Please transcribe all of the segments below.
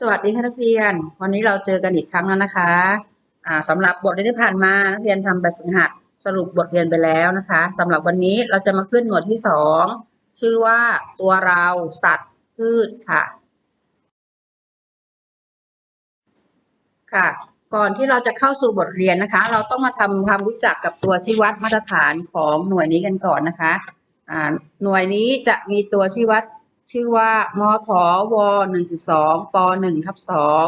สวัสดีค่ะนักเรียน วันนี้เราเจอกันอีกครั้งแล้วนะคะอ่าสำหรับบทเรียนที่ผ่านมานักเรียนทำแบบฝึกหัดสรุปบทเรียนไปแล้วนะคะสำหรับวันนี้เราจะมาขึ้นหมวดที่สองชื่อว่าตัวเราสัตว์พืชค่ะ ค่ะ ก่อนที่เราจะเข้าสู่บทเรียนนะคะ เราต้องมาทำความรู้จักกับตัวชี้วัดมาตรฐานของหน่วยนี้กันก่อนนะคะอ่าหน่วยนี้จะมีตัวชี้วัด ชื่อว่ามทว1.2ป1ทับ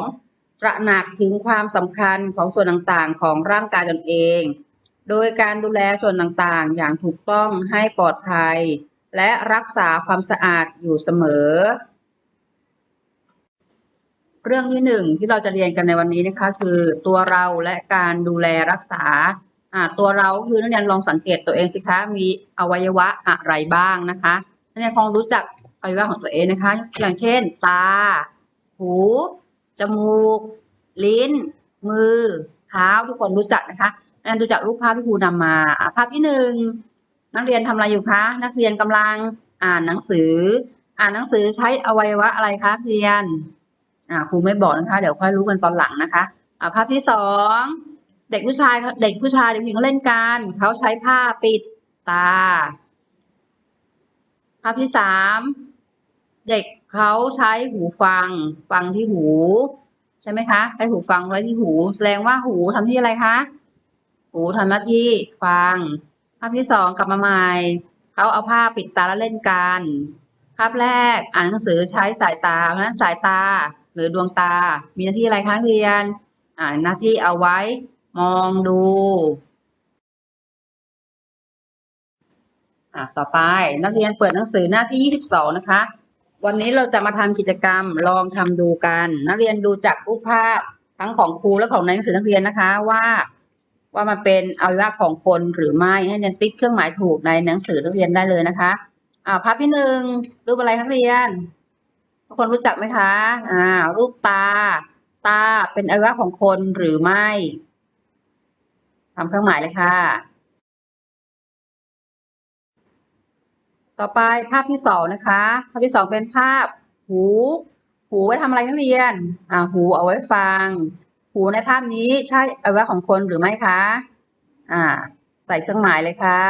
2ตระหนักถึงความสำคัญของส่วนต่างๆ ของร่างกายตนเอง โดยการดูแลส่วนต่างๆ อย่างถูกต้องให้ปลอดภัย และรักษาความสะอาดอยู่เสมอ เรื่องที่หนึ่งที่เราจะเรียนกันในวันนี้นะคะ คือตัวเราและการดูแลรักษาอ่าตัวเราคือนักเรียนลองสังเกตตัวเองสิคะมีอวัยวะอะไรบ้างนะคะนักเรียนคงรู้จัก อวัยวะของตัวเองนะคะอย่างเช่น ตา หู จมูก ลิ้น มือเท้าทุกคนรู้จักนะคะนักเรียนดูจากรูปภาพที่ครูนำมาอ่าภาพที่หนึ่งนักเรียนทำอะไรอยู่คะ นักเรียนกำลังอ่านหนังสือ อ่านหนังสือใช้อวัยวะอะไรคะเรียนอ่าครูไม่บอกนะคะ เดี๋ยวค่อยรู้กันตอนหลังนะคะอ่าภาพที่สองเด็กผู้ชายเด็กผู้ชายเด็กผู้หญิงเขาเล่นกันเขาใช้ผ้าปิดตา ภาพที่สาม เด็กเขาใช้หูฟัง ฟังที่หู ใช่ไหมคะใช้หูฟังไว้ที่หู แสดงว่าหูทำที่อะไรคะหูทำหน้าที่ฟัง ภาพที่สองกลับมาใหม่เขาเอาผ้าปิดตาแล้วเล่นกัน ภาพแรกอ่านหนังสือใช้สายตา เพราะฉะนั้นสายตาหรือดวงตา มีหน้าที่อะไรคะเรียน อ่านหน้าที่เอาไว้มองดูอะต่อไปนักเรียนเปิดหนังสือหน้าที่ 22 นะคะ วันนี้เราจะมาทำกิจกรรมลองทำดูกัน นักเรียนดูจากรูปภาพทั้งของครูและของในหนังสือนักเรียนนะคะว่า ว่ามันเป็นอวัยวะของคนหรือไม่ให้เรียนติ๊กเครื่องหมายถูกในหนังสือนักเรียนได้เลยนะคะอ่าภาพที่หนึ่งรูปอะไรนักเรียนทุกคนรู้จักไหมคะอ่ารูปตา ตาเป็นอวัยวะของคนหรือไม่ทำเครื่องหมายเลยค่ะ ต่อไปภาพที่สองนะคะ ภาพที่สองเป็นภาพ หู หูไว้ทำอะไรนักเรียน อ่า หูเอาไว้ฟัง หูในภาพนี้ใช่อวัยวะของคนหรือไม่คะ อ่า ใส่เครื่องหมายเลยค่ะ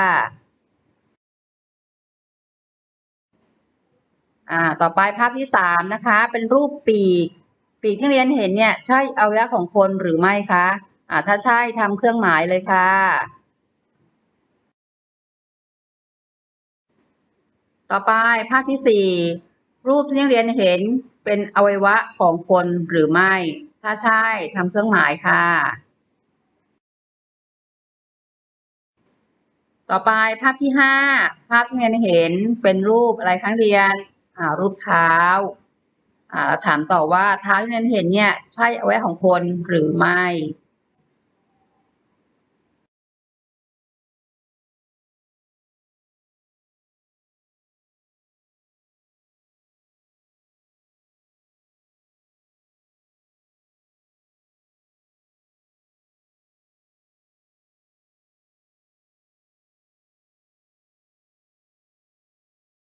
อ่า ต่อไปภาพที่สามนะคะ เป็นรูปปีก ปีกที่เรียนเห็นเนี่ย ใช่อวัยวะของคนหรือไม่คะ อ่า ถ้าใช่ทำเครื่องหมายเลยค่ะ ต่อไปภาพที่สี่รูปที่นักเรียนเห็นเป็นอวัยวะของคนหรือไม่ ถ้าใช่ทำเครื่องหมายค่ะ ต่อไปภาพที่ห้าภาพที่นักเรียนเห็นเป็นรูปอะไรคะนักเรียนรูปเท้าอ่าถามต่อว่าเท้าที่นักเรียนเห็นเนี่ยใช่อวัยวะของคนหรือไม่